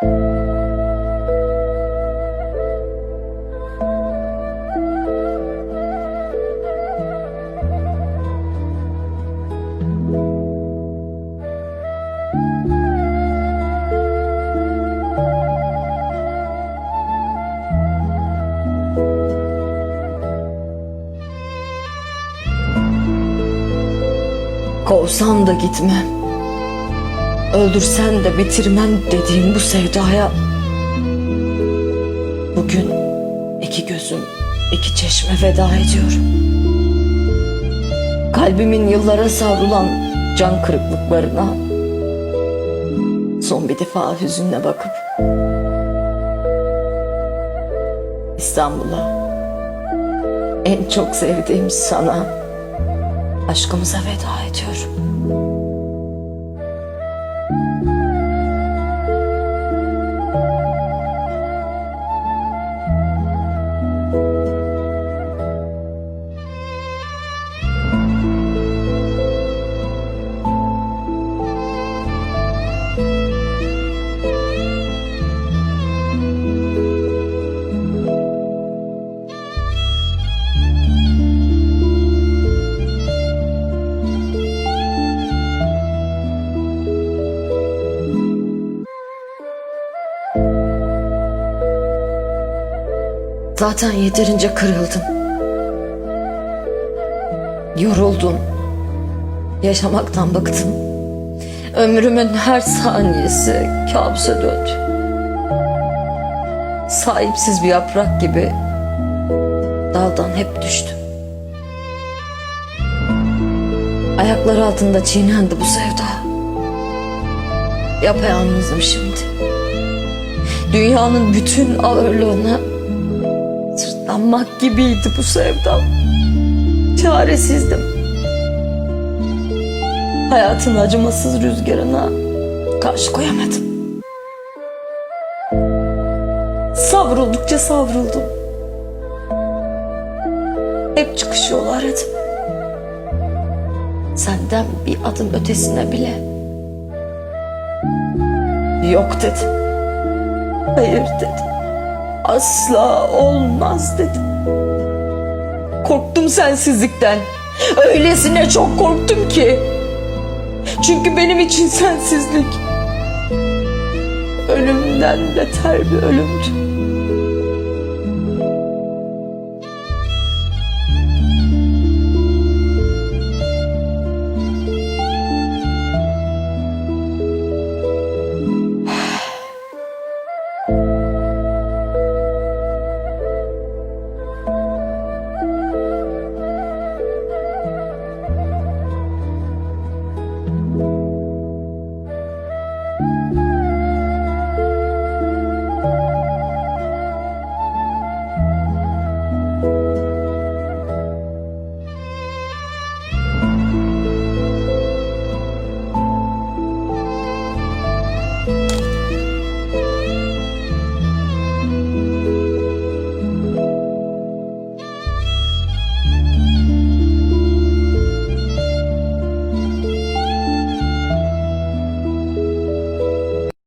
Kovsan da gitmem. Öldürsen de bitirmem dediğim bu sevdaya Bugün iki gözüm iki çeşme feda ediyorum Kalbimin yıllara savrulan can kırıklıklarına Son bir defa hüzünle bakıp İstanbul'a en çok sevdiğim sana aşkımıza veda ediyorum. Zaten yeterince kırıldım. Yoruldum. Yaşamaktan bıktım. Ömrümün her saniyesi kabusa döndü. Sahipsiz bir yaprak gibi daldan hep düştüm. Ayakları altında çiğnendi bu sevda. Yapayalnızım şimdi. Dünyanın bütün ağırlığına sırtlanmak gibiydi bu sevdam. Çaresizdim. Hayatın acımasız rüzgarına karşı koyamadım. Savruldukça savruldum. Hep çıkış yolu aradım. Senden bir adım ötesine bile yok dedim. Hayır dedim. Asla olmaz dedim. Korktum sensizlikten. Öylesine çok korktum ki. Çünkü benim için sensizlik ölümden beter bir ölümdü.